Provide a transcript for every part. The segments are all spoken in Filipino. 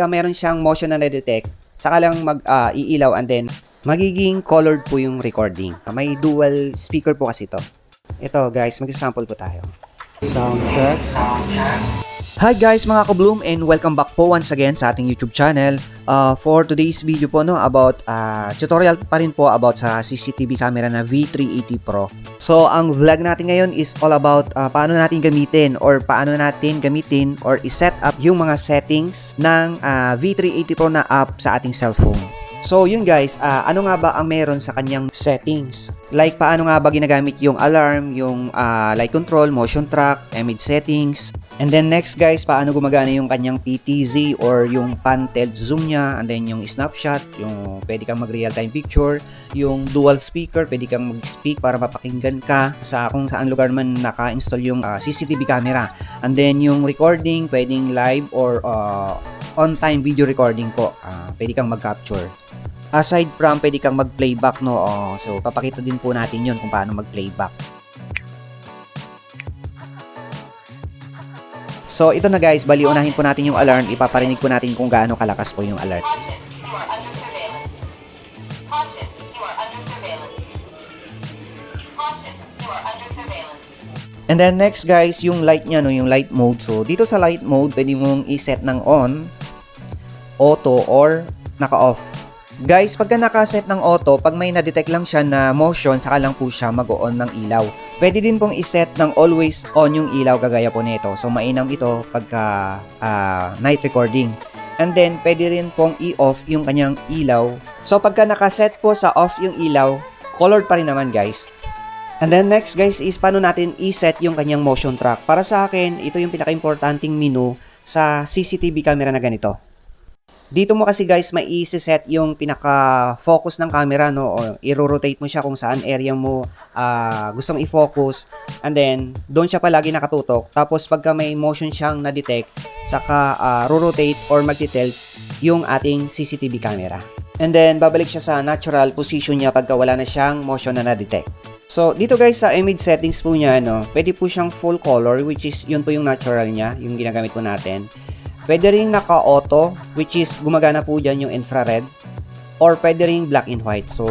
pagka meron siyang motion na na-detect, saka lang mag-iilaw and then magiging colored po yung recording. May dual speaker po kasi to. Ito guys, mag-sample po tayo. Sound check. Hi guys mga ka-bloom and welcome back po once again sa ating YouTube channel. Uh, for today's video po no about uh, tutorial pa rin po about sa CCTV camera na V380 Pro. So ang vlog natin ngayon is all about uh, paano natin gamitin or paano natin gamitin or i-set up yung mga settings ng uh, V380 Pro na app sa ating cellphone. So yun guys, ah, ano nga ba ang meron sa kanyang settings? Like paano nga ba ginagamit yung alarm, yung ah, light control, motion track, image settings. And then next guys, paano gumagana yung kanyang PTZ or yung pan tilt zoom niya. And then yung snapshot, yung pwede kang mag real time picture. Yung dual speaker, pwede kang mag-speak para mapakinggan ka sa kung saan lugar man naka-install yung ah, CCTV camera. And then yung recording, pwedeng live or ah, on-time video recording po. Ah, pwede kang mag-capture aside from pwede kang mag-playback no oh, so papakita din po natin yon kung paano mag-playback So ito na guys, bali unahin po natin yung alarm, ipaparinig po natin kung gaano kalakas po yung alert. And then next guys, yung light niya no, yung light mode. So dito sa light mode, pwede mong i-set ng on, auto or naka-off. Guys, pagka nakaset ng auto, pag may na-detect lang siya na motion, saka lang po siya mag-on ng ilaw. Pwede din pong iset ng always on yung ilaw kagaya po nito. So mainam ito pagka ah, night recording. And then, pwede rin pong i-off yung kanyang ilaw. So pagka nakaset po sa off yung ilaw, colored pa rin naman guys. And then next guys is paano natin i-set yung kanyang motion track. Para sa akin, ito yung pinaka-importanting menu sa CCTV camera na ganito. Dito mo kasi guys may i-set yung pinaka-focus ng camera no o i-rotate mo siya kung saan area mo ah, gustong i-focus and then doon siya palagi nakatutok tapos pagka may motion siyang na-detect saka ah, rotate or magti-tilt yung ating CCTV camera. And then babalik siya sa natural position niya pagka wala na siyang motion na na-detect. So, dito guys sa image settings po niya, no, pwede po siyang full color which is yun po yung natural niya, yung ginagamit po natin. Pwede rin naka-auto which is gumagana po dyan yung infrared or pwede rin black and white. So,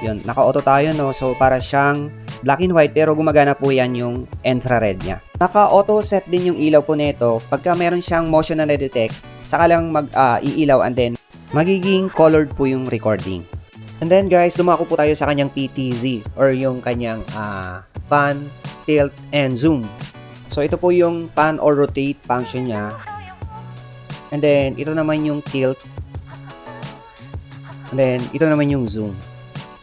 yun, naka-auto tayo no. So, para siyang black and white pero gumagana po yan yung infrared niya. Naka-auto set din yung ilaw po nito. Pagka meron siyang motion na na-detect, saka lang mag-iilaw and then magiging colored po yung recording. And then guys, dumako po tayo sa kanyang PTZ or yung kanyang ah, pan, tilt, and zoom. So ito po yung pan or rotate function niya. And then ito naman yung tilt. And then ito naman yung zoom.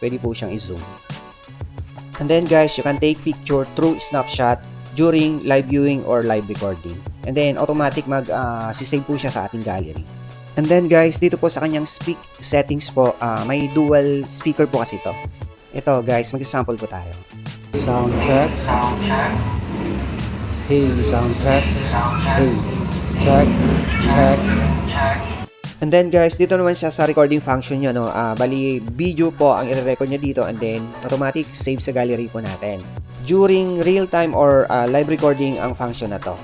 Pwede po siyang i-zoom. And then guys, you can take picture through snapshot during live viewing or live recording. And then automatic mag ah, sisave po siya sa ating gallery. And then guys, dito po sa kanyang speak settings po, ah, may dual speaker po kasi to. Ito guys, mag-sample po tayo. Sound check. Hey, sound check. Hey, check, check. And then guys, dito naman siya sa recording function niya, no? Ah, bali, video po ang i-record niya dito and then automatic save sa gallery po natin. During real time or ah, live recording ang function na to.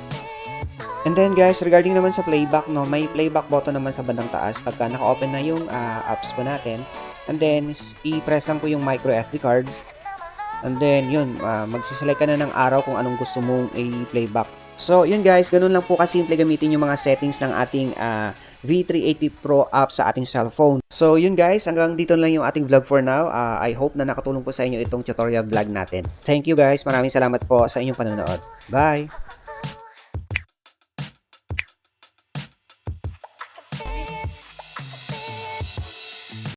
And then guys, regarding naman sa playback, no, may playback button naman sa bandang taas pagka naka-open na yung ah, apps po natin. And then, i-press lang po yung micro SD card. And then, yun, ah, magsiselect ka na ng araw kung anong gusto mong i-playback. So, yun guys, ganun lang po kasimple gamitin yung mga settings ng ating ah, V380 Pro app sa ating cellphone. So, yun guys, hanggang dito lang yung ating vlog for now. Ah, I hope na nakatulong po sa inyo itong tutorial vlog natin. Thank you guys, maraming salamat po sa inyong panonood. Bye!